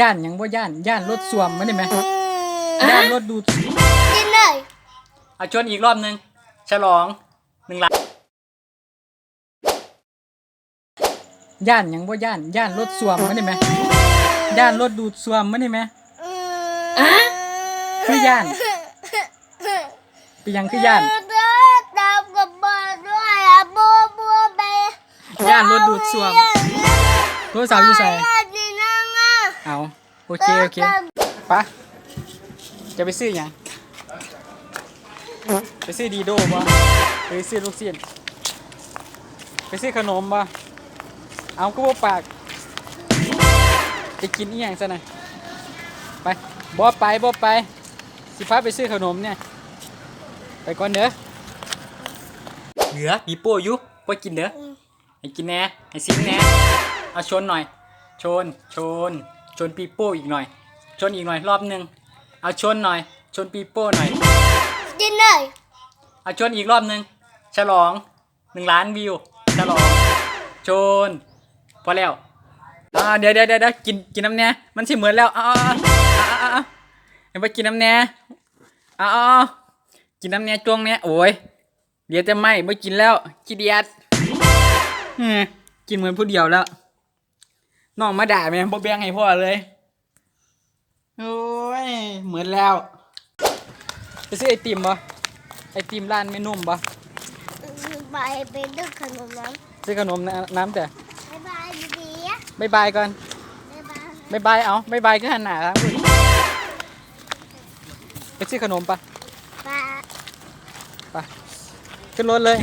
ย่านหยังบ่ย่านย่านรถสวมมันได้ไหมย่านรถดูดกินเลยเอาชวนอีกรอบหนึงฉลองหนึ่งล้านย่านหยังบ่ย่านย่านรถสวมมันได้ไหมย่านรถดูดสวมมันได้ไหมคือย่านเป็นหยังคือย่านเด้อตามกับบ้านด้วยอะบัวบัวเบย่านรถดูดซ่วมโทรศัพท์อยู่ใส่ย่านนี่นั่งอะ เอาโอเคโอเคปะจะไปซื้อหยังไปซื้อดีโดบ่ไปซื้อลูกชิ้นไปซื้อขนมบ่เอาก็บ่ปากจะกินอีหยังซะนะไปบ่ไปบ่ไปสิพาไปซื้อขนมเนี่ยไปก่อนเด้อเหลือปีโป้อยู่บ่กินเด้อให้กินแหน่ให้ซิมแหน่เอาชนหน่อย ชนชน ชนปีโป้อีกหน่อย ชนอีกหน่อยรอบหนึ่งเอาชนหน่อย ชนปีโป้หน่อยกินเลยเอาชนอีกรอบหนึ่งฉลองหนึ่งล้านวิวฉลองชนพอแล้วอ่าเดี๋ยวเดี๋ยวเดี๋ยวกินกินน้ำแน่มันสิเหมือนแล้วอ่าอ่าอ่าอ่าอ่าเดี๋ยวไปกินน้ำแน่อ่าอ่ากินน้ำแน่จวงแน่โอ้ยเดี๋ยวจะไม่ไม่กินแล้วขี้เดียดเฮ้ยกินเหมือนผู้เดียวแล้ว น้องมาด่าแม่บ่แบ่งให้พ่อเลย โอ้ย เหมือนแล้ว ไปซื้อไอติมบ่ไอติมร้านไม่นุ่มบ่ไปไปดึกขนมน้ำซื้อขนมน้ำน้ำแต่บายบายดีๆอะบายบายก่อนบายบายบายบายเอาบายบายก็หันหน้าครับไปซื้อขนมปะบาย ไปขึ้นรถเลย